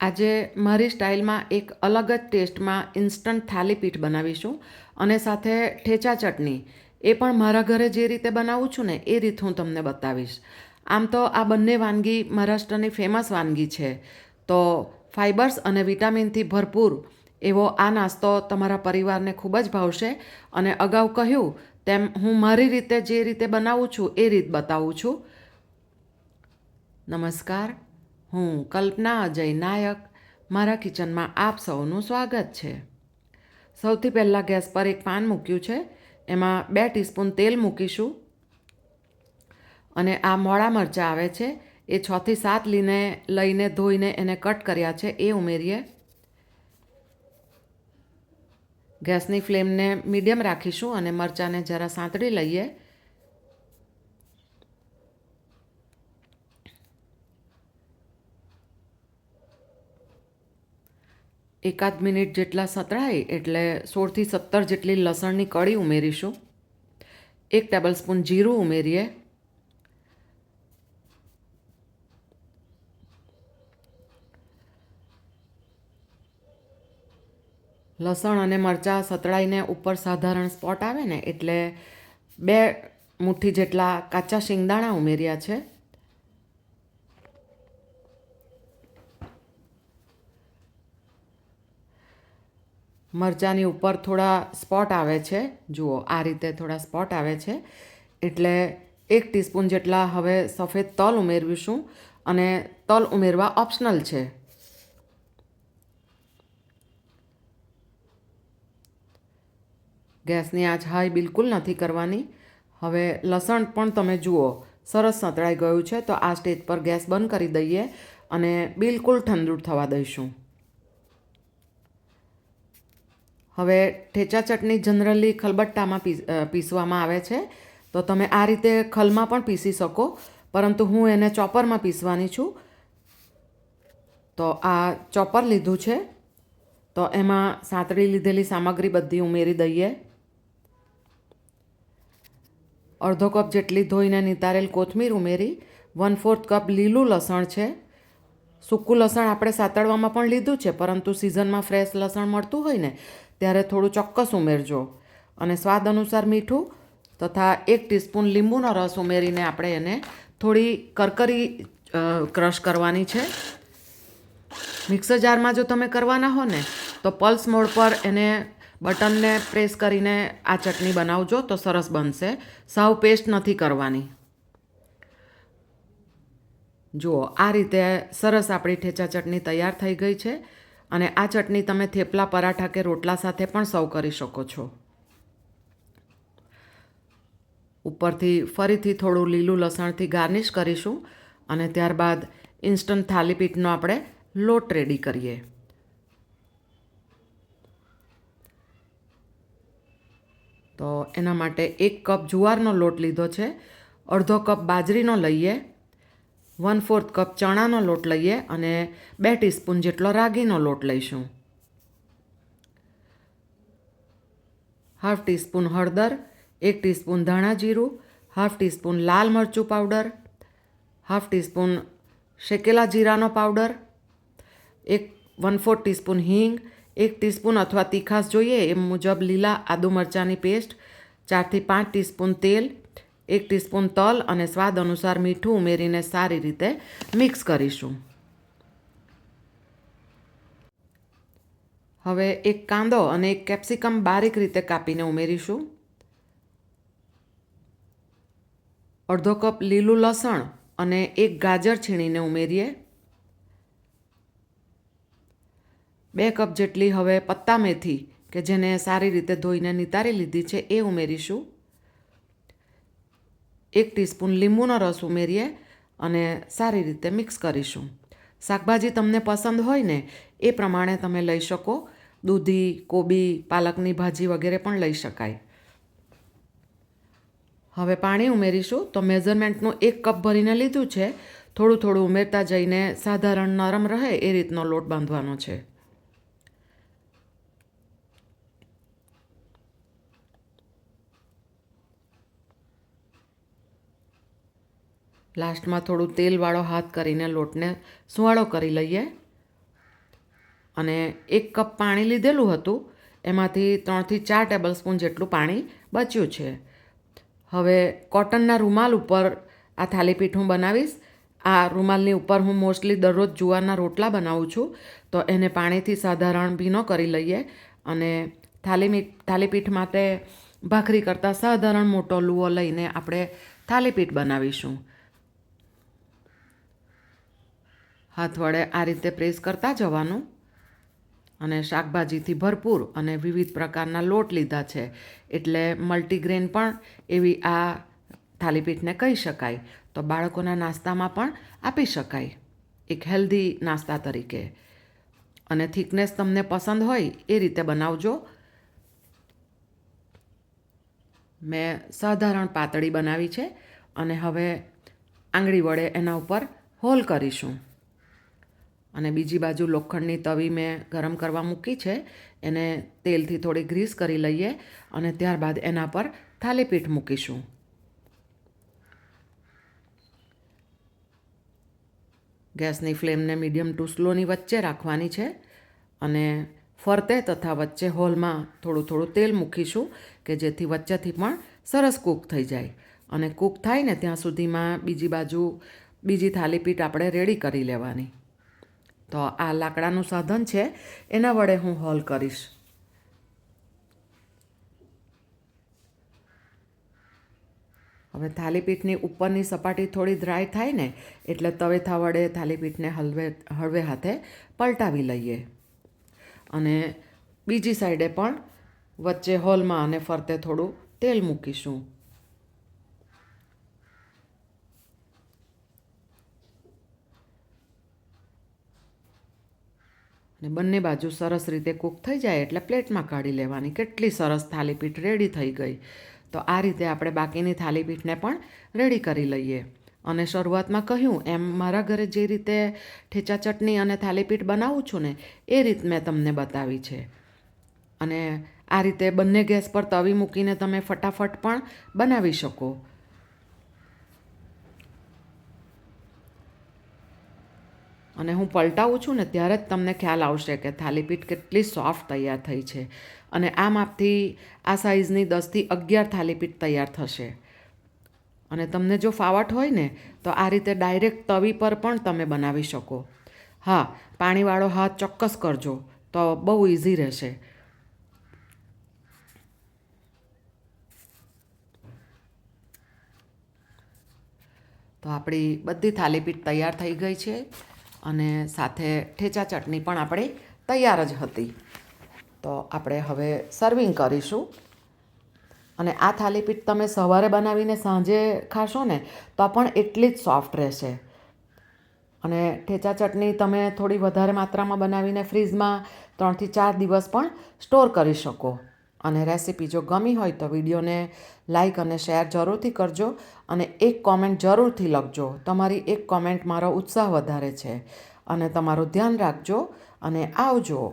આજે મારી સ્ટાઇલમાં એક અલગ જ ટેસ્ટમાં ઇન્સ્ટન્ટ થાલીપીઠ બનાવીશું અને સાથે ઠેચા ચટણી. એ પણ મારા ઘરે જે રીતે બનાવું છું ને, એ રીત હું તમને બતાવીશ. આમ તો આ બંને વાનગી મહારાષ્ટ્રની ફેમસ વાનગી છે. તો ફાઇબર્સ અને વિટામિનથી ભરપૂર એવો આ નાસ્તો તમારા પરિવારને ખૂબ જ ભાવશે અને અગાઉ કહ્યું તેમ હું મારી રીતે જે રીતે બનાવું છું એ રીત બતાવું છું. નમસ્કાર. હું કલ્પના અજય નાયક, મારા કિચનમાં આપ સૌનું સ્વાગત છે. સૌથી પહેલાં ગેસ પર એક પાન મૂક્યું છે. એમાં બે ટીસ્પૂન તેલ મૂકીશું. અને આ મોળા મરચાં આવે છે. એ છથી સાત લીને લઈને ધોઈને એને કટ કર્યા છે. એ ઉમેરીએ. ગેસની ફ્લેમને મીડિયમ રાખીશું અને મરચાંને જરા સાંતળી લઈએ. એકાદ મિનિટ જેટલા સતળાય એટલે સોળથી સત્તર જેટલી લસણની કળી ઉમેરીશું. એક ટેબલ સ્પૂન જીરું ઉમેરીએ. લસણ અને મરચાં સતળાઈને ઉપર સાધારણ સ્પોટ આવે ને એટલે બે મુઠ્ઠી જેટલા કાચા શિંગદાણા ઉમેર્યા છે. મરચાંની ઉપર થોડા સ્પોટ આવે છે. જુઓ, આ રીતે થોડા સ્પોટ આવે છે. એટલે એક ટીસ્પૂન જેટલા હવે સફેદ તલ ઉમેરવીશું અને તલ ઉમેરવા ઓપ્શનલ છે. ગેસની આંચ હાઈ બિલકુલ નથી કરવાની. હવે લસણ પણ તમે જુઓ, સરસ સંતળાઈ ગયું છે. તો આ સ્ટેજ પર ગેસ બંધ કરી દઈએ અને બિલકુલ ઠંડુ થવા દઈશું. હવે ઠેચા ચટણી જનરલી ખલબટ્ટામાં પીસ પીસવામાં આવે છે. તો તમે આ રીતે ખલમાં પણ પીસી શકો. પરંતુ હું એને ચોપરમાં પીસવાની છું. તો આ ચોપર લીધું છે. તો એમાં સાંતળી લીધેલી સામગ્રી બધી ઉમેરી દઈએ. અડધો કપ જેટલી ધોઈને નિતારેલ કોથમીર ઉમેરી. વન ફોર્થ કપ લીલું લસણ છે. સૂકું લસણ આપણે સાતળવામાં પણ લીધું છે, પરંતુ સિઝનમાં ફ્રેશ લસણ મળતું હોય ને ત્યારે થોડું ચોક્કસ ઉમેરજો. અને સ્વાદ અનુસાર મીઠું તથા એક ટીસ્પૂન લીંબુનો રસ ઉમેરીને આપણે એને થોડી કરકરી ક્રશ કરવાની છે. મિક્સર જારમાં જો તમે કરવાના હો ને તો પલ્સ મોડ પર એને બટનને પ્રેસ કરીને આ ચટણી બનાવજો તો સરસ બનશે. સાવ પેસ્ટ નથી કરવાની. જુઓ, આ રીતે સરસ આપણી ઠેચા ચટણી તૈયાર થઈ ગઈ છે. અને આ ચટણી તમે થેપલા, પરાઠા કે રોટલા સાથે પણ સર્વ કરી શકો છો. ઉપરથી ફરીથી થોડું લીલું લસણથી ગાર્નિશ કરીશું અને ત્યારબાદ ઇન્સ્ટન્ટ થાલીપીઠનો આપણે લોટ રેડી કરીએ. તો એના માટે એક કપ જુવારનો લોટ લીધો છે. અડધો કપ બાજરીનો લઈએ. વન ફોર્થ કપ ચણાનો લોટ લઈએ અને બે ટીસ્પૂન જેટલો રાગીનો લોટ લઈશું. હાફ ટીસ્પૂન હળદર, એક ટીસ્પૂન ધાણા જીરું, હાફ ટીસ્પૂન લાલ મરચું પાવડર, હાફ ટીસ્પૂન શેકેલા જીરાનો પાવડર, એક વન ફોર્થ ટીસ્પૂન હિંગ, એક ટીસ્પૂન અથવા તીખાસ જોઈએ એ મુજબ લીલા આદુ મરચાંની પેસ્ટ, ચારથી પાંચ ટીસ્પૂન તેલ એક ટીસ્પૂન તલ અને સ્વાદ અનુસાર મીઠું ઉમેરીને સારી રીતે મિક્સ કરીશું. હવે એક કાંદો અને એક કેપ્સિકમ બારીક રીતે કાપીને ઉમેરીશું. અડધો કપ લીલું લસણ અને એક ગાજર છીણીને ઉમેરીએ. બે કપ જેટલી હવે પત્તા મેથી, કે જેને સારી રીતે ધોઈને નિતારી લીધી છે, એ ઉમેરીશું. એક ટીસ્પૂન લીંબુનો રસ ઉમેરીએ અને સારી રીતે મિક્સ કરીશું. શાકભાજી તમને પસંદ હોય ને, એ પ્રમાણે તમે લઈ શકો. દૂધી, કોબી, પાલકની ભાજી વગેરે પણ લઈ શકાય. હવે પાણી ઉમેરીશું. તો મેઝરમેન્ટનું એક કપ ભરીને લીધું છે. થોડું થોડું ઉમેરતા જઈને સાધારણ નરમ રહે એ રીતનો લોટ બાંધવાનો છે. લાસ્ટમાં થોડું તેલવાળો હાથ કરીને લોટને સુવાળો કરી લઈએ. અને એક કપ પાણી લીધેલું હતું. એમાંથી ત્રણથી ચાર ટેબલ સ્પૂન જેટલું પાણી બચ્યું છે. હવે કોટનના રૂમાલ ઉપર આ થાલીપીઠ હું બનાવીશ. આ રૂમાલની ઉપર હું મોસ્ટલી દરરોજ જુવારના રોટલા બનાવું છું. તો એને પાણીથી સાધારણ ભીનો કરી લઈએ અને થાલી થાલીપીઠ માટે ભાખરી કરતાં સાધારણ મોટો લુઓ લઈને આપણે થાલીપીઠ બનાવીશું. હાથ વડે આ રીતે પ્રેસ કરતા જવાનું. અને શાકભાજીથી ભરપૂર અને વિવિધ પ્રકારના લોટ લીધા છે. એટલે મલ્ટીગ્રેન પણ એવી આ થાલીપીઠને કહી શકાય. તો બાળકોના નાસ્તામાં પણ આપી શકાય. એક હેલ્ધી નાસ્તા તરીકે. અને થિકનેસ તમને પસંદ હોય એ રીતે બનાવજો. મેં સાધારણ પાતળી બનાવી છે. અને હવે આંગળી વડે એના ઉપર હોલ કરીશું. અને બીજી બાજુ લોખંડની તવી મેં ગરમ કરવા મૂકી છે. એને તેલથી થોડી ગ્રીસ કરી લઈએ અને ત્યારબાદ એના પર થાલીપીઠ મૂકીશું. ગેસની ફ્લેમને મીડિયમ ટુ સ્લોની વચ્ચે રાખવાની છે અને ફરતે તથા વચ્ચે હોલમાં થોડું થોડું તેલ મૂકીશું કે જેથી વચ્ચેથી પણ સરસ કૂક થઈ જાય. અને કૂક થાય ને ત્યાં સુધીમાં બીજી બાજુ, બીજી થાલીપીઠ આપણે રેડી કરી લેવાની. તો આ લાકડાનું સાધન છે, એના વડે હું હોલ કરીશ. હવે થાલીપીઠની ઉપરની સપાટી થોડી ડ્રાય થાય ને, એટલે તવેથા વડે થાલીપીઠને હલવે, હળવે હાથે પલટાવી લઈએ. અને બીજી સાઈડે પણ વચ્ચે હોલમાં અને ફરતે થોડું તેલ મૂકીશું. ને બંને બાજુ સરસ રીતે કૂક થઈ જાય એટલે પ્લેટમાં કાઢી લેવાની. કેટલી સરસ થાલીપીઠ રેડી થઈ ગઈ. તો આ રીતે આપણે બાકીની થાલીપીઠને પણ રેડી કરી લઈએ. અને શરૂઆતમાં કહ્યું, એમ મારા ઘરે જે રીતે ઠેચા ચટણી અને થાલીપીઠ બનાવું છું ને, એ રીત મેં તમને બતાવી છે. અને આ રીતે બંને ગેસ પર તવી મૂકીને તમે ફટાફટ પણ બનાવી શકો. અને હું પલટાવું છું ને ત્યારે જ તમને ખ્યાલ આવશે કે થાલીપીઠ કેટલી સોફ્ટ તૈયાર થઈ છે. અને આ માપથી આ સાઇઝની દસથી અગિયાર થાલીપીઠ તૈયાર થશે. અને તમને જો ફાવટ હોય ને, તો આ રીતે ડાયરેક્ટ તવી પર પણ તમે બનાવી શકો. હા, પાણીવાળો હાથ ચોક્કસ કરજો, તો બહુ ઇઝી રહેશે. તો આપણી બધી થાલીપીઠ તૈયાર થઈ ગઈ છે. અને સાથે ઠેચા ચટણી પણ આપણી તૈયાર જ હતી. તો આપણે હવે સર્વિંગ કરીશું. અને આ થાલીપીઠ તમે સવારે બનાવીને સાંજે ખાશો ને, તો પણ એટલી જ સોફ્ટ રહેશે. અને ઠેચા ચટણી તમે થોડી વધારે માત્રામાં બનાવીને ફ્રીઝમાં ત્રણથી ચાર દિવસ પણ સ્ટોર કરી શકો. અને રેસીપી જો ગમી હોય તો વિડીયોને લાઈક અને શેર જરૂરથી કરજો અને એક કોમેન્ટ જરૂરથી લખજો. તમારી એક કોમેન્ટ મારો ઉત્સાહ વધારે છે. અને તમારું ધ્યાન રાખજો અને આવજો.